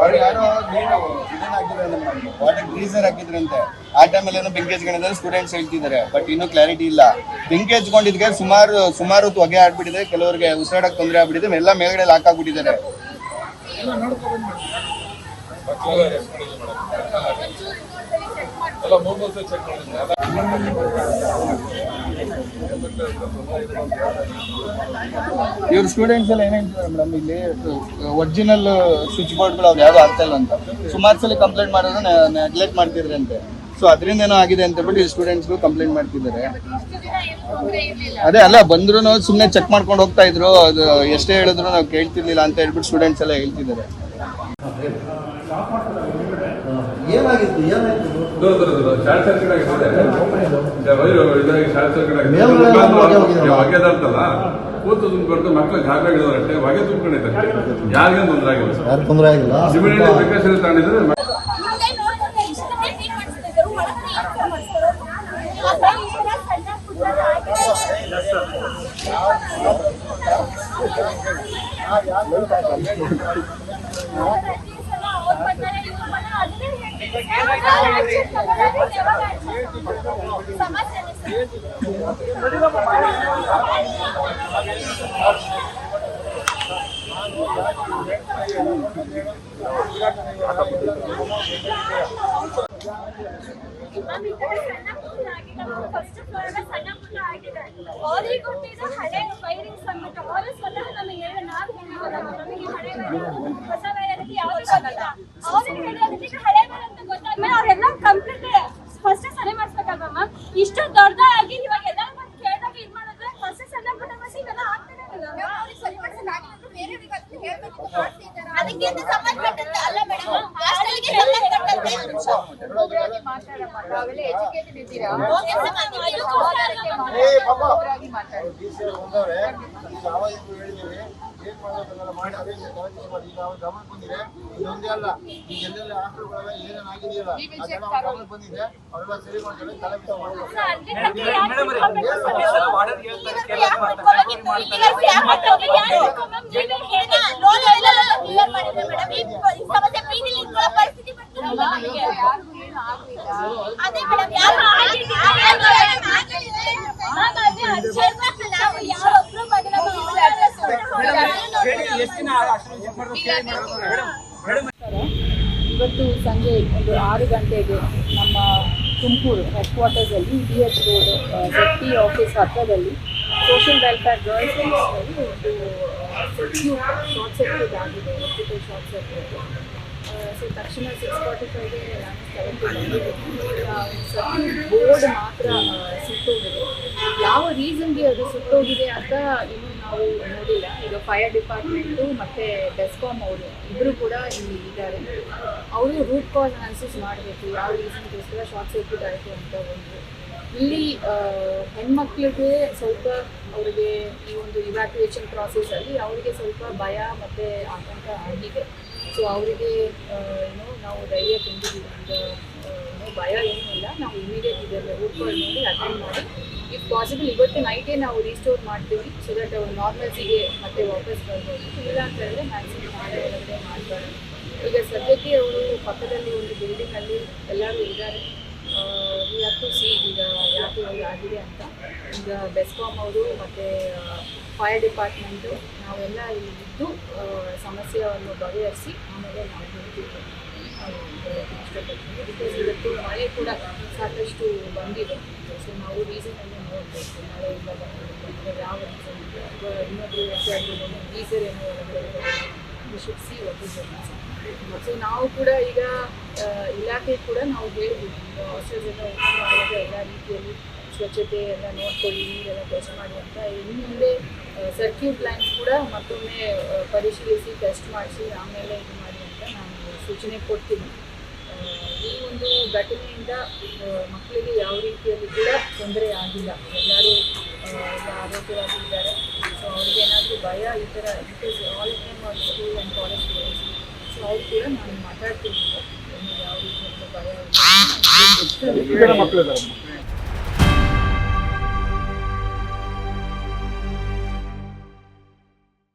ಅವ್ರು ಯಾರೋ water geyser ಹಾಕಿದ್ರಂತೆ ಆ ಟೈಮಲ್ಲಿ ಏನೋ ಬೆಂಕಿ ಹಚ್ಕೊಂಡಿದ್ದಾರೆ ಸ್ಟೂಡೆಂಟ್ಸ್ ಹೇಳ್ತಿದ್ದಾರೆ ಬಟ್ ಇನ್ನೂ ಕ್ಲಾರಿಟಿ ಇಲ್ಲ. ಬೆಂಕಿ ಹಚ್ಕೊಂಡಿದ್ಗೆ ಸುಮಾರು ಸುಮಾರು ಹೊತ್ತು ಹೊಗೆ ಆಡ್ಬಿಟ್ಟಿದೆ ಕೆಲವರಿಗೆ ಉಸಿರಾಡಕ್ ತೊಂದರೆ ಆಗ್ಬಿಟ್ಟಿದೆ. ಎಲ್ಲ ಮೇಲ್ಗಡೆ ಲಾಕ್ ಆಗ್ಬಿಟ್ಟಿದ್ದಾರೆ. ಮೂರು ಚೆಕ್ ಮಾಡಿದ್ರೆ ಇವ್ರ ಸ್ಟೂಡೆಂಟ್ಸ್ ಎಲ್ಲ ಏನ್ ಹೇಳ್ತಿದ್ದಾರೆ ಮೇಡಮ್ ಇಲ್ಲಿ ಒರಿಜಿನಲ್ ಸ್ವಿಚ್ ಬೋರ್ಡ್ಗಳು ಅವ್ರು ಯಾವ್ದು ಆಗ್ತಾ ಇಲ್ಲ ಅಂತ. ಸುಮಾರು ಸಲ ಕಂಪ್ಲೇಂಟ್ ಮಾಡೋದು ನೆಗ್ಲೆಕ್ಟ್ ಅಂತೆ. ಸೊ ಅದರಿಂದ ಏನೋ ಆಗಿದೆ ಅಂತ ಹೇಳ್ಬಿಟ್ಟು ಈ ಸ್ಟೂಡೆಂಟ್ಸ್ಗಳು ಕಂಪ್ಲೇಂಟ್ ಮಾಡ್ತಿದ್ದಾರೆ. ಅದೇ ಅಲ್ಲ ಬಂದ್ರು ಸುಮ್ಮನೆ ಚೆಕ್ ಮಾಡ್ಕೊಂಡು ಹೋಗ್ತಾ ಇದ್ರು. ಅದು ಎಷ್ಟೇ ಹೇಳಿದ್ರು ನಾವು ಕೇಳ್ತಿರ್ಲಿಲ್ಲ ಅಂತ ಹೇಳ್ಬಿಟ್ಟು ಸ್ಟೂಡೆಂಟ್ಸ್ ಎಲ್ಲ ಹೇಳ್ತಿದ್ದಾರೆ. ಏನಾಗಿತ್ತು ಏನಾಯ್ತು? ಹೊಗೆದಾರ್ತಲ್ಲ ಕೂತು ಬರ್ತು ಮಕ್ಳು ಗಾಬರಿ ಆಗಿದ್ದಾರೆ ಅಷ್ಟೇ. ಹೊಗೆ ತುಂಬ್ಕೊಂಡಿದ್ದಾರೆ ಯಾರಿಗೇನು ತೊಂದರೆ ಆಗಿಲ್ಲ. ತೊಂದರೆ ಆಗಿಲ್ಲ. ಪ್ರಿಕಾಷನ್ ತಗೊಂಡಿದ್ರೆ ಮುಂದೆ ನೋಡ್ಕೊಂಡ್ರೆ ಇಷ್ಟೊಂದೇ ಕ್ಲೀನ್ ಮಾಡಿಸ್ತಿದ್ರು ಒಳಗಡೆ ಏನು ಮಾಡಿಸ್ತಾರೆ ಆ ಸೈಡ್ ಈ ಕಡೆ ಸಣ್ಣ ಪುಟ್ಟ ಹಾಗೆ ಪ್ರತಿ ಸಲ ಅವ್ರು ಬರ್ತಾರೆ ಇವ್ರು ಬರ್ತಾರೆ ಅದನ್ನೇ ಹೇಳ್ತಿದ್ರು ಯಾವಾಗ action ತಗೊಳ್ಳೋದು, ಯಾವಾಗ action ತಗೊಳ್ಳೋದು? ಸಮಸ್ಯೆನೇ ಸರ್. ಮ್ಯಾಮ್, ಈ ಕಡೆ ಸಣ್ಣ ಪುಟ್ಟ ಆಗಿದೆ ಮ್ಯಾಮ್. ಫಸ್ಟ್ ಫ್ಲೋರ್ ಎಲ್ಲ ಸಣ್ಣ ಪುಟ್ಟ ಆಗಿದೆ ಅವ್ರಿಗೆ ಗೊತ್ತಿದ್ದು ಹಳೆ ವೈರಿಂಗ್ಸ್ ಅಂದ್ಬಿಟ್ಟು ಅವರು ಅದಕ್ಕೆ ಅಂತ ಸಂಬಂಧಪಟ್ಟಂತೆ ಅಲ್ಲ ಮೇಡಮ್ ಹಾಸ್ಟೆಲ್ಗೆ ಸಂಬಂಧಪಟ್ಟಂತೆ ಒಬ್ಬರಾಗಿ ಮಾತಾಡಮ್ಮ ತಾವೆಲ್ಲ ಎಜುಕೇಟೆಡ್ ಇದ್ದೀರಾ ಓಕೆ ಸರ್, ನಾನು ಇದು ಒಬ್ಬರಾಗಿ ಮಾತಾಡಲ್ಲ. ಒಬ್ಬರಾಗಿ ಮಾತಾಡಿ ಏನ್ ಮಾಡೋದನ್ನೆಲ್ಲ ಮಾಡಿ ಅರೇಂಜ್ ಮಾಡಿ ಈಗ ಅವ್ರ ಗಮನ ಬಂದಿದೆ ಇದೊಂದೇ ಅಲ್ಲ ಈಗ ಎಲ್ಲೆಲ್ಲ ಹಾಸ್ಪಿಟಲ್ಗಳೆಲ್ಲ ಏನೇನಾಗಿದೆಯಲ್ಲ ಅದೆಲ್ಲ ಅವ್ರ ಗಮನ ಬಂದಿದೆ ಅವರೆಲ್ಲ ಸರಿ ಮಾಡ್ತಾರೆ ತಲೆ ಬಿಸಿ ಮಾಡ್ತಾರೆ ಸರ್, ಅಲ್ರಿ ಕಟ್ಟಿ ಯಾಕೆ ತಿಳ್ಕೊಬೇಕು ಸರ್? ಇವ್ರು ಯಾಕೆ ಬಿಟ್ಕೋಬೇಕಿತ್ತು? ಇವ್ರು ಯಾಕೆ ಬಿಟ್ಕೋಬೇಕು? ಯಾಕೆ ಬಿಟ್ಕೊ ಮ್ಯಾಮ್? ನೀವೇ ಹೇಳಿ. ಲೋನ್ ಎಲ್ಲ clear ಮಾಡಿದ್ರೆ ಮೇಡಮ್, ಈ ಪ- ಈ ಸಮಸ್ಯೆ ಬೀದಿಲಿ ನಿಂತ್ಕೊಳ್ಳೋ ಪರಿಸ್ಥಿತಿ ಬರ್ತಿರಲ್ವಾ ನಮಗೆ? ಯಾರಿಗೂ ಏನು ಆಗ್ಲಿಲ್ಲ ಅದೇ ಮೇಡಮ್, ಯಾರು ಆಗಿಲ್ಲ, ಯಾರು ಆಗಿಲ್ಲ. ಮ್ಯಾಮ್, ಅದೇ ಅರ್ಜೆಂಟ್ ಮ್ಯಾಮ್, ನಾವು ಯಾರೊಬ್ರು ಮಗನ ಮಗನ ಸುಮ್ನೆ ಇವತ್ತು ಸಂಜೆ ಒಂದು ಆರು ಗಂಟೆಗೆ ನಮ್ಮ Tumakuru head ಕ್ವಾರ್ಟರ್ಸಲ್ಲಿ D H road P office ಹತ್ತಿರದಲ್ಲಿ ಸೋಷಿಯಲ್ ವೆಲ್ಫೇರ್ ಗರ್ಲ್ಸ್ ಅಲ್ಲಿ ಒಂದು ಸರ್ಕ್ಯೂಟ್ ಶಾರ್ಟ್ ಸರ್ಕ್ಯೂಟ್ ಆಗಿದೆ ಎಲೆಕ್ಟ್ರಿಕಲ್ ಶಾರ್ಟ್ ಸರ್ಕ್ಯೂಟ್ ಸೊ ತಕ್ಷಣ ಸಿಕ್ಸ್ ಫಾರ್ಟಿ ಫೈವ್ಗೆ ನಾನು ಸ್ಥಳಕ್ಕೆ ಬಂದಿದ್ದೀನಿ. ಸರ್ಕ್ಯೂಟ್ ಬೋರ್ಡ್ ಮಾತ್ರ ಸುಟ್ಟೋಗಿದೆ ಯಾವ ರೀಸನ್ಗೆ ಅದು ಸುಟ್ಟೋಗಿದೆ ಅಂತ ಇನ್ನೂ ನಾವು ನೋಡಿಲ್ಲ. ಈಗ ಫೈರ್ ಡಿಪಾರ್ಟ್ಮೆಂಟು ಮತ್ತು ಬೆಸ್ಕಾಮ್ ಅವರು ಇಬ್ಬರು ಕೂಡ ಇಲ್ಲಿ ಇದ್ದಾರೆ. ಅವರು ರೂಟ್ ಕಾಸ್ ಅನಾಲಿಸಿಸ್ ಮಾಡಬೇಕು, ಯಾವ ರೀಸನ್ಗೋಸ್ಕರ ಶಾರ್ಟ್ ಸರ್ಕ್ಯೂಟ್ ಆಯಿತು ಅಂತ ಒಂದು. ಇಲ್ಲಿ ಹೆಣ್ಮಕ್ಳಿಗೆ ಸ್ವಲ್ಪ ಅವರಿಗೆ ಈ ಒಂದು ಇವ್ಯಾಕ್ಯುಯೇಷನ್ ಪ್ರಾಸೆಸಲ್ಲಿ ಅವರಿಗೆ ಸ್ವಲ್ಪ ಭಯ ಮತ್ತು ಆತಂಕ ಆಗಿದೆ. ಸೊ ಅವರಿಗೆ ಏನು, ನಾವು ಧೈರ್ಯ ತುಂಬಿದ್ದೀವಿ ಅಂತ ಏನು ಭಯ ಏನೂ ಇಲ್ಲ. ನಾವು ಇಮಿಡಿಯೇಟ್ ಇದೆಲ್ಲ ರೂಟ್ ಕಾಲ್ ನೋಡಿ ಅಟೆಂಡ್ ಮಾಡಿ. ಇಫ್ ಪಾಸಿಬಲ್ ಇವತ್ತು ನೈಟೇ ನಾವು ರೀಸ್ಟೋರ್ ಮಾಡ್ತೀವಿ ಸೊ ದಟ್ ಅವ್ರು ನಾರ್ಮಲ್ಸಿಗೆ ಮತ್ತೆ ವಾಪಸ್ ಬರ್ಬೋದು. ಇಲ್ಲ ಅಂತ ಹೇಳಿದ್ರೆ ಮ್ಯಾಕ್ಸಿಮಮ್ ನಾಳೆ ಒಳಗಡೆ ಮಾಡ್ತಾರೆ. ಈಗ ಸದ್ಯಕ್ಕೆ ಅವರು ಪಕ್ಕದಲ್ಲಿ ಒಂದು ಬಿಲ್ಡಿಂಗಲ್ಲಿ ಎಲ್ಲರೂ ಇದ್ದಾರೆ. ವಿ ಟು ಸಿ ಈಗ, ಯಾಕೆ ಆಗಿದೆ ಅಂತ. ಈಗ ಬೆಸ್ಕಾಮ್ ಅವರು ಮತ್ತು ಫೈರ್ ಡಿಪಾರ್ಟ್ಮೆಂಟು ನಾವೆಲ್ಲ ಇದ್ದು ಸಮಸ್ಯೆಯನ್ನು ಬಗೆಹರಿಸಿ ಆಮೇಲೆ ನಾವು ಹೋಗ್ತೀವಿ ಬಿಕಾಸ್ ಇವತ್ತು ಮಳೆ ಕೂಡ ಸಾಕಷ್ಟು ಬಂದಿದೆ. ಸೊ ನಾವು ರೀಸನನ್ನು ನೋಡಬೇಕು. ಇಲ್ಲ ಬಂದಿದೆ. ಯಾವ ರೀಸನ್ ಇನ್ನೊಬ್ಬರು ಹೆಚ್ಚಾಗಿ ಗೀಸರ್ ಏನೋ ಒಳಗಡೆ ವಿ ಶುಡ್ ಸಿ ನಾವು ಕೂಡ ಈಗ ಇಲಾಖೆ ಕೂಡ ನಾವು ಹೇಳ್ಬೋದು ಹಾಸ್ಟೆಲ್ಸ್ ಎಲ್ಲ ಓಪನ್ ಮಾಡುವಾಗ ಎಲ್ಲ ರೀತಿಯಲ್ಲಿ ಸ್ವಚ್ಛತೆ ಎಲ್ಲ ನೋಡ್ಕೊಳ್ಳಿ, ನೀರೆಲ್ಲ ಕೆಲಸ ಮಾಡಿ ಅಂತ ಇನ್ನು ಮುಂದೆ ಸರ್ಕ್ಯೂಟ್ ಲೈನ್ಸ್ ಕೂಡ ಮತ್ತೊಮ್ಮೆ ಪರಿಶೀಲಿಸಿ ಟೆಸ್ಟ್ ಮಾಡಿಸಿ, ಆಮೇಲೆ ಇದು ಮಾಡಿ ಅಂತ ನಾನು ಸೂಚನೆ ಕೊಡ್ತೀನಿ. ಈ ಒಂದು ಘಟನೆಯಿಂದ ಮಕ್ಕಳಿಗೆ ಯಾವ ರೀತಿಯಲ್ಲಿ ಕೂಡ ತೊಂದರೆ ಆಗಿಲ್ಲ. ಎಲ್ಲರೂ ಆರೋಗ್ಯವಾಗಿದ್ದಾರೆ. ಸೊ ಅವ್ರಿಗೆ ಏನಾದರೂ ಭಯ, ಈ ಥರ because all time school and college so ಅವ್ರು ಕೂಡ ನಾನು ಮಾತಾಡ್ತೀನಿ. ಯಾವ ರೀತಿಯಲ್ಲಿ ಭಯ